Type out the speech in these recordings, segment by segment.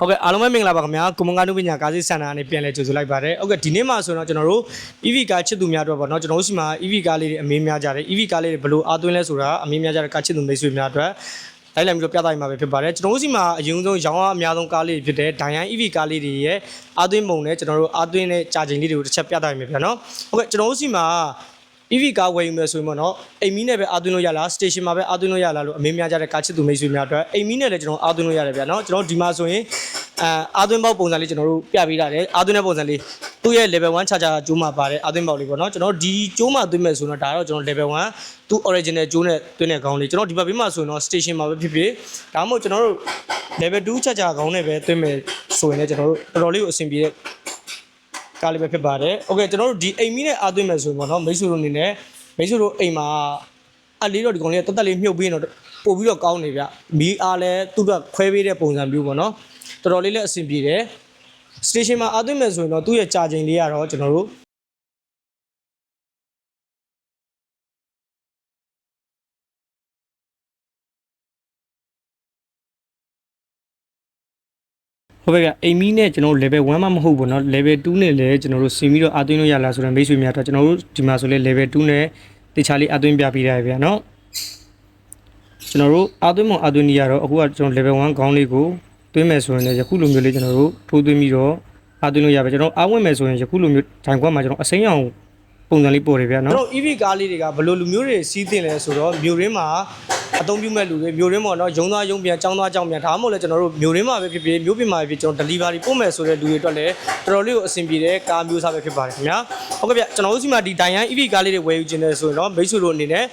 ဟုတ်ကဲ့အားလုံးပဲမင်္ဂလာပါခင်ဗျာကွန်မန်ကာနုပညာကားစီစင်တာကနေပြန်လဲကြိုဆိုလိုက်ပါတယ်ဟုတ်ကဲ့ဒီနေ့မှာဆိုတော့ကျွန်တော်တို့ EV ကားချစ်သူများအတွက်ပေါ့နော်ကျွန်တော်တို့စီမှာ EV ကားလေးတွေအမေးများကြတယ် EV ကားလေးတွေဘယ်လိုအားသွင်းလဲဆိုတာအမေးများကြတဲ့ကားချစ်သူမိတ်ဆွေများအတွက်လိုက်လိုက်ပြီးတော့ပြသရမှာပဲဖြစ်ပါတယ်ကျွန်တော်တို့စီမှာအရင်ဆုံးရောင်းအားအများဆုံးကားလေးတွေဖြစ်တဲ့ Dian EV ကားလေးတွေရဲ့အားသွင်းပုံနဲ့ကျွန်တော်တို့အားသွင်းတဲ့ကြာချိန်လေးတွေကိုတစ်ချက်ပြသရမှာပြန်နော်ဟုတ်ကဲ့ကျွန်တော်တို့စီမှာ EV ကားဝယ်ယူမယ်ဆိုရင်ပေါ့နော်အိမ်မီနဲ့ပဲအားသွင်းလို့ရလား station မှာပဲအားသွင်းလို့ရလားလို့အမေးများကြတဲ့ကားချစ်သူမိတ်ဆွေများအတွက်အိမ်မီနဲ့လည်းကျွန်တော်အားသွင်းလို့ရတယ်ဗျာနော်ကျွန်တော်ဒီမှာဆိုရင် အာအားသွင်းပေါက်ပုံစံလေးကျွန်တော်တို့ပြပေးထားတယ်အားသွင်းတဲ့ပုံစံလေးသူ့ရဲ့ level 1 charger ကျိုးမှာပါတယ်အားသွင်းပေါက်လေးပေါ့နော်ကျွန်တော်ဒီကျိုးမှာသွင်းမယ်ဆိုတော့ဒါတော့ကျွန်တော် level 1သူ့ original ကျိုးနဲ့သွင်းတဲ့ခေါင်းလေးကျွန်တော်ဒီဘက်ဘေးမှာဆိုရင်တော့ station မှာပဲဖြစ်ဖြစ်ဒါမှမဟုတ်ကျွန်တော်တို့ level 2 charger ခေါင်းနဲ့ပဲသွင်းမယ်ဆိုရင်လည်းကျွန်တော်တို့တော်တော်လေးကိုအဆင်ပြေတဲ့ကားလေးပဲဖြစ်ပါတယ်။ Okay ကျွန်တော်တို့ဒီအိမ်မီနဲ့အားသွင်းမယ်ဆိုရင်ပေါ့နော်မိတ်ဆွေတို့အနေနဲ့မိတ်ဆွေတို့အိမ်မှာအလေးတော့ဒီကောင်လေးကတက်တက်လေးမြုပ်ပြီးရင်တော့ပို့ပြီးတော့ကောင်းနေဗျ။မီးအားလည်းသူ့ကခွဲပေးတဲ့ပုံစံမျိုးပေါ့နော်။ တော်တော်လေးလည်းအဆင်ပြေတယ်။ station မှာအားသွင်းမယ်ဆိုရင်တော့သူ့ရဲ့ကြာချိန်လေးကတော့ကျွန်တော်တို့ဟုတ်ကဲ့ဗျအိမ်မီနဲ့ကျွန်တော်တို့ level 1မှမဟုတ်ဘူးเนาะ level 2နဲ့လည်းကျွန်တော်တို့ဆင်ပြီးတော့အသွင်းလို့ရလားဆိုတော့မိတ်ဆွေများတော့ကျွန်တော်တို့ဒီမှာဆိုလဲ level 2နဲ့တခြားလေးအသွင်းပြပေးရတယ်ဗျာเนาะကျွန်တော်တို့အသွင်းမအသွင်းနေရတော့အခုကကျွန်တော် level 1ခေါင်းလေးကို သွင်းမယ်ဆိုရင်လည်းယခုလိုမျိုးလေးကျွန်တော်တို့ထိုးသွင်းပြီးတော့အားသွင်းလို့ရပါကျွန်တော်အားဝင်မယ်ဆိုရင်ယခုလိုမျိုးဂျိုင်ကွက်မှာကျွန်တော်အစိမ်းအောင်ပုံစံလေးပေါ်တယ်ဗျာနော်ကျွန်တော် EV ကားလေးတွေကဘယ်လိုလူမျိုးတွေစီးတင်လဲဆိုတော့မြို့ရင်းမှာအသုံးပြုမဲ့လူတွေမြို့ရင်းပေါ့နော်ရုံသားရုံပြန်ចောင်းသားចောင်းပြန်ဒါမှမဟုတ်လည်းကျွန်တော်တို့မြို့ရင်းမှာပဲဖြစ်ဖြစ်မြို့ပြင်မှာပဲဖြစ်ကျွန်တော် delivery ပို့မယ်ဆိုတဲ့လူတွေအတွက်လည်းတော်တော်လေးကိုအဆင်ပြေတဲ့ကားမျိုးစားပဲဖြစ်ပါတယ်ခင်ဗျာ ဟုတ်ကဲ့ဗျကျွန်တော်တို့စီမှာဒီ Dian EV ကားလေးတွေဝယ်ယူခြင်းလဲဆိုရင်တော့မိတ်ဆွေတို့အနေနဲ့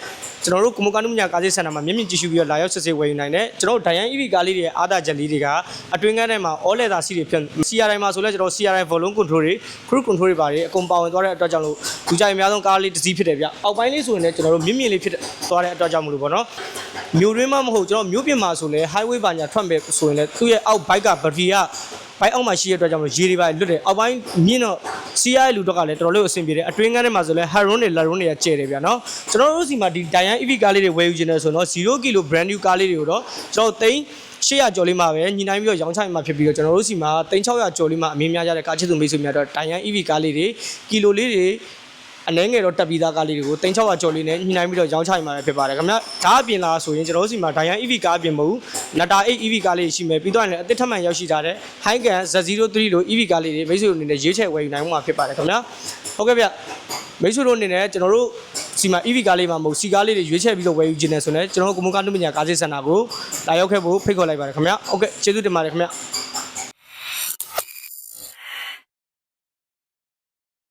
ကျွန်တော်တို့ကွန်မကာနုမညာကားစီစင်တာမှာမြင့်မြင့်ကြည့်ရှုပြီးတော့လာရောက်စစ်ဆေးဝယ်ယူနိုင်တယ်ကျွန်တော်တို့ Dian EV ကားလေးတွေရဲ့အားသာချက်လေးတွေကအတွင်းကန်းထဲမှာ all leather စီးတွေဖြစ် CRI မှာဆိုလဲကျွန်တော် CRI volume control တွေ cruise control တွေပါတယ်အကုန်ပါဝင်သွားတဲ့အတွက်ကြောင့်လို့လူကြိုက်အများဆုံးကားလေးတစ်စီးဖြစ်တယ်ဗျအောက်ပိုင်းလေးဆိုရင်လည်းကျွန်တော်တို့မြင့်မြင့်လေးဖြစ်သွားတဲ့အတွက်ကြောင့်မလို့ပေါ့နော်မြို့တွင်းမှာမဟုတ်ကျွန်တော်မြို့ပြင်မှာဆိုလဲ highway ပါညာထွက်မယ်ဆိုရင်လည်းသူ့ရဲ့အောက် bike က battery ကဘိုက်အောက်မှာရှိရတဲ့အတွက်ကြောင့်မလို့ရေတွေပါလွတ်တယ်အောက်ပိုင်းမြင့်တော့ CI လူတော့ကလည်းတော်တော်လေးအဆင်ပြေတယ်အတွင်းကန်းထဲမှာဆိုလဲ Haron တွေ Laron တွေကကျဲတယ်ဗျာနော်ကျွန်တော်တို့စီမှာဒီ Dian EV ကားလေးတွေဝယ်ယူခြင်းနဲ့ဆိုတော့0 kg brand new ကားလေးတွေကိုတော့ကျွန်တော်သိန်း800ကျော်လေးမှာပဲညီနိုင်ပြီးတော့ရောင်းချမှာဖြစ်ပြီးတော့ကျွန်တော်တို့စီမှာ3600ကျော်လေးမှာအမြင်များကြတဲ့ကားချစ်သူမိတ်ဆွေများတော့ Dian EV ကားလေးတွေကီလိုလေးတွေ အနှဲငယ်တော့တက်ပြီးသားကားလေးတွေကို3600ကျော်လေးနဲ့ညီနိုင်ပြီးတော့ရောင်းချမှာဖြစ်ပါတယ်ခင်ဗျာဒါအပြင်လာဆိုရင်ကျွန်တော်တို့စီမှာ Dian EV ကားအပြင်မဟုတ်ဘူး Nata 8 EV ကားလေးရှိမယ်ပြီးတော့လည်းအသစ်ထပ်မံရောက်ရှိကြတဲ့ Highgan Z03 လို့ EV ကားလေးတွေမိတ်ဆွေတို့အနေနဲ့ရေးချယ်ဝယ်ယူနိုင်မှာဖြစ်ပါတယ်ခင်ဗျာဟုတ်ကဲ့ဗျမိတ်ဆွေတို့အနေနဲ့ကျွန်တော်တို့စီမှာ EV ကားလေးမှာမဟုတ်စီကားလေးတွေရွေးချယ်ပြီးတော့ဝယ်ယူခြင်းနဲ့ဆိုရင်ကျွန်တော်တို့ကွန်မွန်ကားနုပညာကားစစ်စင်တာကိုလာရောက်ခဲ့ဖို့ဖိတ်ခေါ်လိုက်ပါတယ်ခင်ဗျာဟုတ်ကဲ့ကျေးဇူးတင်ပါတယ်ခင်ဗျာ